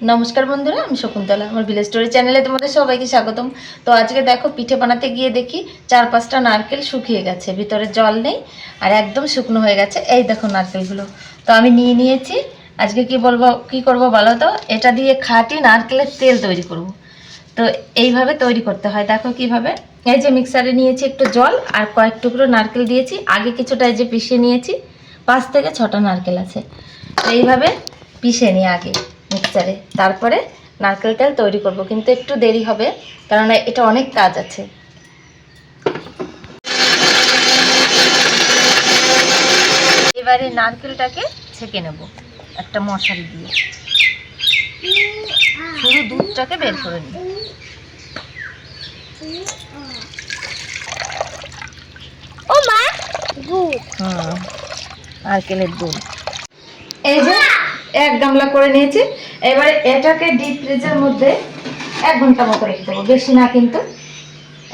নমস্কার বন্ধুরা, আমি শকুন্তলা, আমার ভিলেজ স্টোরি চ্যানেলে তোমাদের সবাইকে স্বাগতম। তো আজকে দেখো, পিঠে বানাতে গিয়ে দেখি চার পাঁচটা নারকেল শুকিয়ে গেছে, ভিতরে জল নেই আর একদম শুকনো হয়ে গেছে। এই দেখো নারকেলগুলো। তো আমি নিয়ে নিয়েছি। আজকে কি বলব, কি করব বলো তো? এটা দিয়ে খাঁটি নারকেলের তেল তৈরি করব। তো এইভাবে তৈরি করতে হয়। দেখো কীভাবে। এই যে মিক্সারে নিয়েছি একটু জল আর কয়েক টুকরো নারকেল দিয়েছি। আগে কিছুটা এই যে পিষে নিয়েছি। পাঁচ থেকে ছটা নারকেল আছে। এইভাবে পিষে নিই আগে। মিক্সারে তারপরে নারকেল তেল তৈরি করব কিন্তু একটু দেরি হবে কারণ এটা অনেক কাজ আছে। এবারে নারকেলটাকে ছেঁকে নেব একটা মশারি দিয়ে। শুধু দুধটাকে বের করে নিই। ও মা দুধ। হুম নারকেলের দুধ। এই যে এক গামলা করে নিয়েছি। এবারে এটাকে ডিপ ফ্রিজের মধ্যে এক ঘণ্টা মতো রেখে দেবো। বেশি না কিন্তু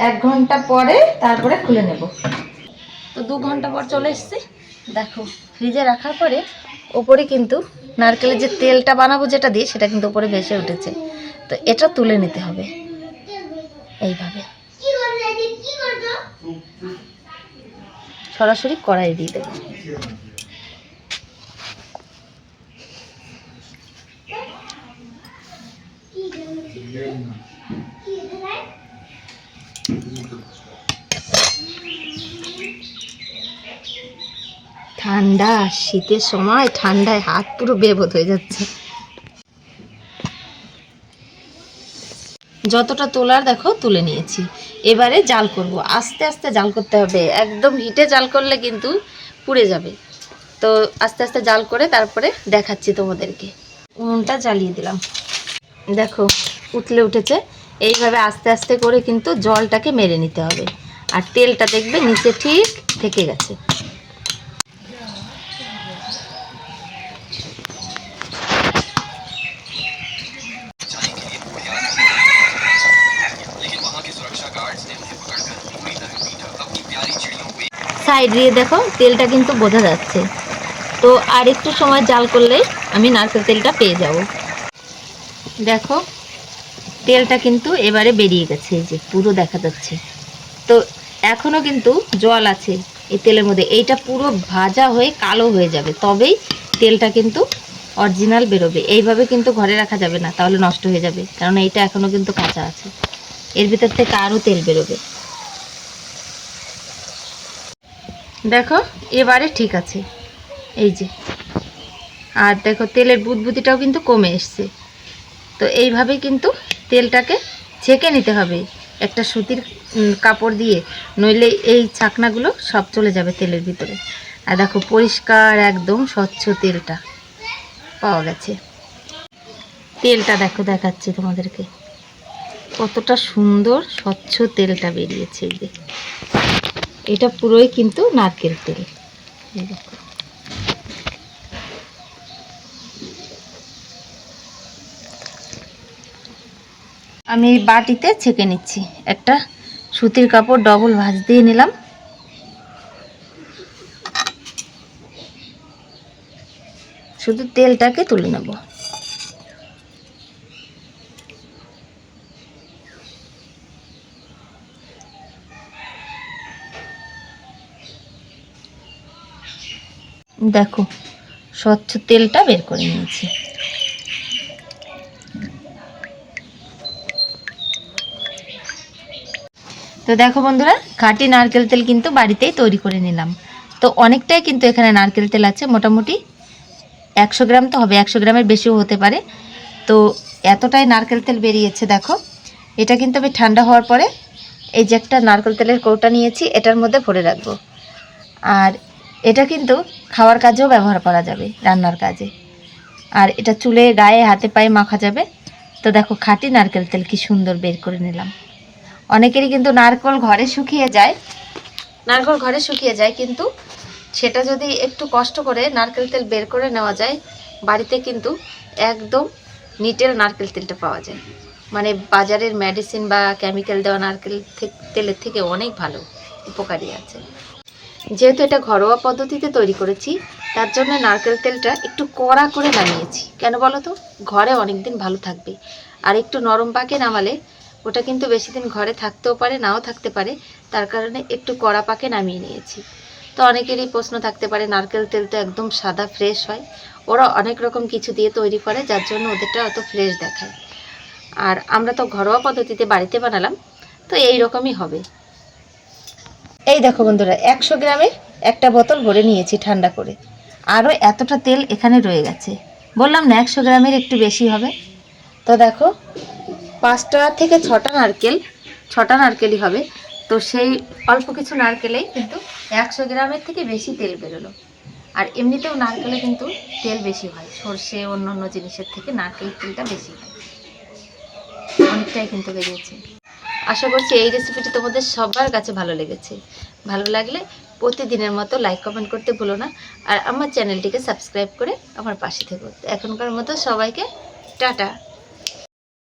এক ঘণ্টা পরে তারপরে খুলে নেব। তো দু ঘণ্টা পর চলে এসেছি। দেখো ফ্রিজে রাখার পরে ওপরে কিন্তু নারকেলের যে তেলটা বানাবো যেটা দিয়ে, সেটা কিন্তু উপরে ভেসে উঠেছে। তো এটা তুলে নিতে হবে। এইভাবে। সরাসরি কড়াই দিয়ে দেবো। ঠান্ডা, শীতের সময় ঠান্ডায় হাত পুরো বেবোধ হয়ে যাচ্ছে। যতটা তোলার দেখো, তুলে নিয়েছি। এবারে জাল করব। আস্তে আস্তে জাল করতে হবে। একদম হিটে জাল করলে কিন্তু পুড়ে যাবে। তো আস্তে আস্তে জাল করে তারপরে দেখাচ্ছি তোমাদেরকে। উনুনটা জ্বালিয়ে দিলাম। দেখো উতলে উঠেছে। এইভাবে আস্তে আস্তে করে কিন্তু জলটাকে মেরে নিতে হবে। আর তেলটা দেখবে নিচে ঠিক থেকে গেছে। সাইড দিয়ে দেখো, তেলটা কিন্তু বোঝা যাচ্ছে। তো আর একটু সময় জাল করলে আমি নারকেল তেলটা পেয়ে যাব। দেখো তেলটা কিন্তু এবারে বেরিয়ে গেছে, এই যে পুরো দেখা যাচ্ছে। তো এখনও কিন্তু জল আছে এই তেলের মধ্যে। এইটা পুরো ভাজা হয়ে কালো হয়ে যাবে, তবেই তেলটা কিন্তু অরিজিনাল বেরোবে। এইভাবে কিন্তু ঘরে রাখা যাবে না, তাহলে নষ্ট হয়ে যাবে, কারণ এইটা এখনও কিন্তু কাঁচা আছে। এর ভিতর থেকে আরও তেল বেরোবে। দেখো, এবারে ঠিক আছে। এই যে, আর দেখো, তেলের বুদবুদিটাও কিন্তু কমে এসছে। তো এইভাবে কিন্তু তেলটাকে ছেঁকে নিতে হবে। একটা সুতির কাপড় দিয়ে। নইলে এই ছাকনাগুলো সব চলে যাবে তেলের ভিতরে। আর দেখো পরিষ্কার একদম স্বচ্ছ তেলটা পাওয়া গেছে। তেলটা দেখো দেখাচ্ছি তোমাদেরকে। কতটা সুন্দর স্বচ্ছ তেলটা বেরিয়েছে এই যে। এটা পুরোই কিন্তু নারকেল তেল। এই দেখো। আমি বাটিতে ছেঁকে নিচ্ছি। একটা সুতির কাপড় ডবল ভাঁজ দিয়ে নিলাম। শুধু তেলটাকে তুলে নেব। দেখো, স্বচ্ছ তেলটা বের করে নিয়েছি। তো দেখো বন্ধুরা, খাঁটি নারকেল তেল কিন্তু বাড়িতেই তৈরি করে নিলাম। তো অনেকটাই কিন্তু এখানে নারকেল তেল আছে, মোটামুটি একশো গ্রাম তো হবে, একশো গ্রামের বেশিও হতে পারে। তো এতটাই নারকেল তেল বেরিয়েছে, দেখো। এটা কিন্তু আমি ঠান্ডা হওয়ার পরে এই যে একটা নারকেল তেলের কৌটা নিয়েছি, এটার মধ্যে ভরে রাখব। আর এটা কিন্তু খাওয়ার কাজেও ব্যবহার করা যাবে, রান্নার কাজে। আর এটা চুলে গায়ে, হাতে পায়ে মাখা যাবে। তো দেখো, খাঁটি নারকেল তেল কি সুন্দর বের করে নিলাম। অনেকেরই কিন্তু নারকেল ঘরে শুকিয়ে যায়। নারকেল ঘরে শুকিয়ে যায়, কিন্তু সেটা যদি একটু কষ্ট করে নারকেল তেল বের করে নেওয়া যায়, বাড়িতে কিন্তু একদম নিটেল নারকেল তেলটা পাওয়া যায়। মানে বাজারের মেডিসিন বা কেমিক্যাল দেওয়া নারকেল তেলের থেকে অনেক ভালো, উপকারী আছে। যেহেতু এটা ঘরোয়া পদ্ধতিতে তৈরি করেছি, তার জন্য নারকেল তেলটা একটু কড়া করে নামিয়েছি। কেন বলো তো? ঘরে অনেক দিন ভালো থাকবে। আর একটু নরম পাকে নামালে ওটা কিন্তু বেশি দিন ঘরে থাকতেও পারে, নাও থাকতে পারে। তার কারণে একটু কড়া পাকে নামিয়ে নিয়েছি। তো অনেকেরই প্রশ্ন থাকতে পারে, নারকেল তেল তো একদম সাদা ফ্রেশ হয়। ওরা অনেক রকম কিছু দিয়ে তৈরি করে, যার জন্য ওদেরটা অত ফ্রেশ দেখায়। আর আমরা তো ঘরোয়া পদ্ধতিতে বাড়িতে বানালাম, তো এই রকমই হবে। এই দেখো বন্ধুরা, একশো গ্রামে একটা বোতল ভরে নিয়েছি ঠান্ডা করে। আরও এতটা তেল এখানে রয়ে গেছে। বললাম না, একশো গ্রামের একটু বেশি হবে। তো দেখো পাঁচটা থেকে ছটা নারকেল, ছটা নারকেলই হবে। তো সেই অল্প কিছু নারকেলেই কিন্তু একশো গ্রামের থেকে বেশি তেল বেরোলো। আর এমনিতেও নারকেলে কিন্তু তেল বেশি হয়। সর্ষে অন্য অন্য জিনিসের থেকে নারকেল তেলটা বেশি হয়। অনেকটাই কিন্তু বেরিয়েছে। আশা করছি এই রেসিপিটি তোমাদের সবার কাছে ভালো লেগেছে। ভালো লাগলে প্রতিদিনের মতো লাইক কমেন্ট করতে ভুলো না। আর আমার চ্যানেলটিকে সাবস্ক্রাইব করে আমার পাশে থেকো। এখনকার মতো সবাইকে টাটা।